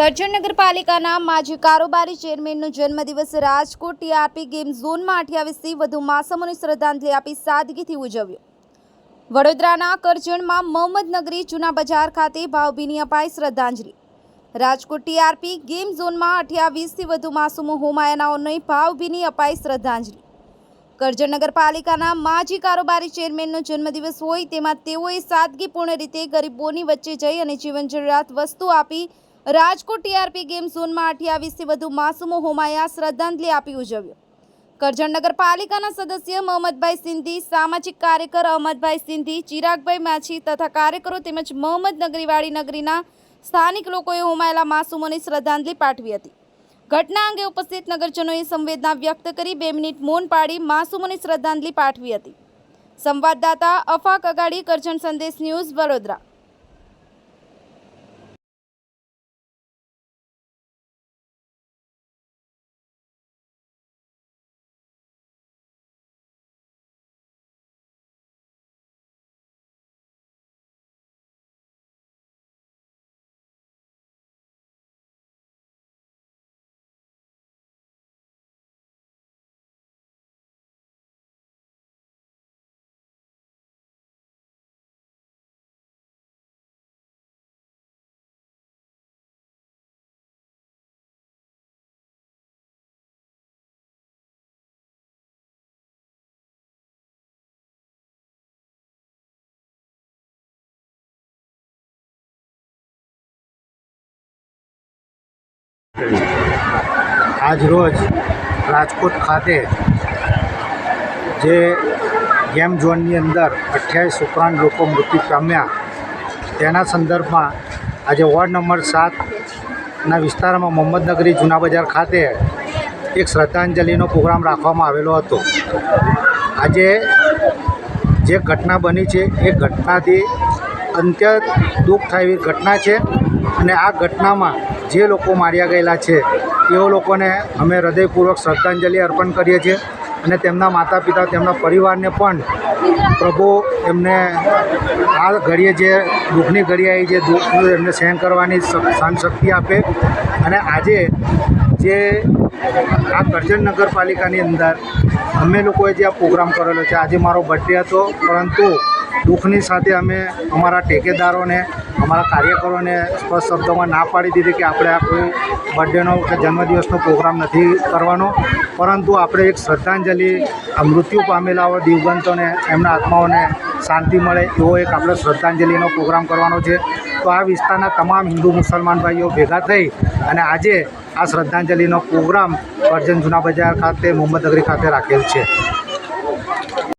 કરજણ નગરપાલિકાના માજી કારોબારી ચેરમેનનો જન્મદિવસ રાજકોટ ટીઆરપી ગેમ ઝોનમાં અઠ્યાવીસથી વધુ માસમોની શ્રદ્ધાંજલિ આપી સાદગીથી ઉજવ્યો. વડોદરાના કરજણમાં મોહમ્મદનગરી જૂના બજાર ખાતે ભાવભીની અપાઈ શ્રદ્ધાંજલિ. રાજકોટ ટીઆરપી ગેમ ઝોનમાં અઠ્યાવીસથી વધુ માસૂમો હોમાયનાઓને ભાવભીની અપાઈ શ્રદ્ધાંજલિ. કરજણ નગરપાલિકાના માજી કારોબારી ચેરમેનનો જન્મદિવસ હોય તેમાં તેઓએ સાદગીપૂર્ણ રીતે ગરીબોની વચ્ચે જઈ અને જીવન જરૂરિયાત વસ્તુ આપી રાજકોટ ટીઆરપી ગેમ ઝોનમાં અઠ્યાવીસથી વધુ માસૂમો હોમાયા શ્રદ્ધાંજલિ આપી ઉજવ્યો. કરજણ નગરપાલિકાના સદસ્ય મોહમ્મદભાઈ સિંધી, સામાજિક કાર્યકર અહમદભાઈ સિંધી, ચિરાગભાઈ માછી તથા કાર્યકરો તેમજ મોહમ્મદ નગરીવાળી નગરીના સ્થાનિક લોકોએ હોમાયેલા માસૂમોને શ્રદ્ધાંજલિ પાઠવી હતી. ઘટના અંગે ઉપસ્થિત નગરજનોએ સંવેદના વ્યક્ત કરી બે મિનિટ મૌન પાડી માસૂમોને શ્રદ્ધાંજલિ પાઠવી હતી. સંવાદદાતા અફાક અગાડી, કરજણ સંદેશ ન્યૂઝ વડોદરા. આજ રોજ રાજકોટ ખાતે જે ગેમ ઝોનની અંદર અઠ્યાવીસ ઉપરાંત લોકો મૃત્યુ પામ્યા, તેના સંદર્ભમાં આજે વોર્ડ નંબર સાતના વિસ્તારમાં મોહમ્મદનગરી જૂના બજાર ખાતે એક શ્રદ્ધાંજલિનો પ્રોગ્રામ રાખવામાં આવેલો હતો. આજે જે ઘટના બની છે, એ ઘટનાથી અત્યંત દુઃખ થાય એવી ઘટના છે અને આ ઘટનામાં જે લોકો માર્યા ગયેલા છે, તેઓ લોકોને અમે હૃદયપૂર્વક શ્રદ્ધાંજલિ અર્પણ કરીએ છીએ અને તેમના માતા પિતા તેમના પરિવારને પણ પ્રભુ એમને આ ઘડીએ જે દુઃખની ઘડી આવી, જે દુઃખ એમને સહન કરવાની સહન શક્તિ આપે. અને આજે જે આ કરજણ નગરપાલિકાની અંદર અમે લોકોએ જે આ પ્રોગ્રામ કરેલો છે, આજે મારો બર્થડે હતો, પરંતુ દુઃખની સાથે અમે અમારા ટેકેદારોને, અમારા કાર્યકરોને સ્પષ્ટ શબ્દોમાં ના પાડી દીધી કે આપણે આ કોઈ બર્થડેનો કે જન્મદિવસનો પ્રોગ્રામ નથી કરવાનો. પરંતુ આપણે એક શ્રદ્ધાંજલિ, આ મૃત્યુ પામેલા હોય દિવગંતોને, એમના આત્માઓને શાંતિ મળે એવો એક આપણે શ્રદ્ધાંજલિનો પ્રોગ્રામ કરવાનો છે. તો આ વિસ્તારના તમામ હિન્દુ મુસલમાન ભાઈઓ ભેગા થઈ અને આજે આ શ્રદ્ધાંજલિનો પ્રોગ્રામ કરજણ જૂના બજાર ખાતે, મોહમ્મદ નગરી ખાતે રાખેલ છે.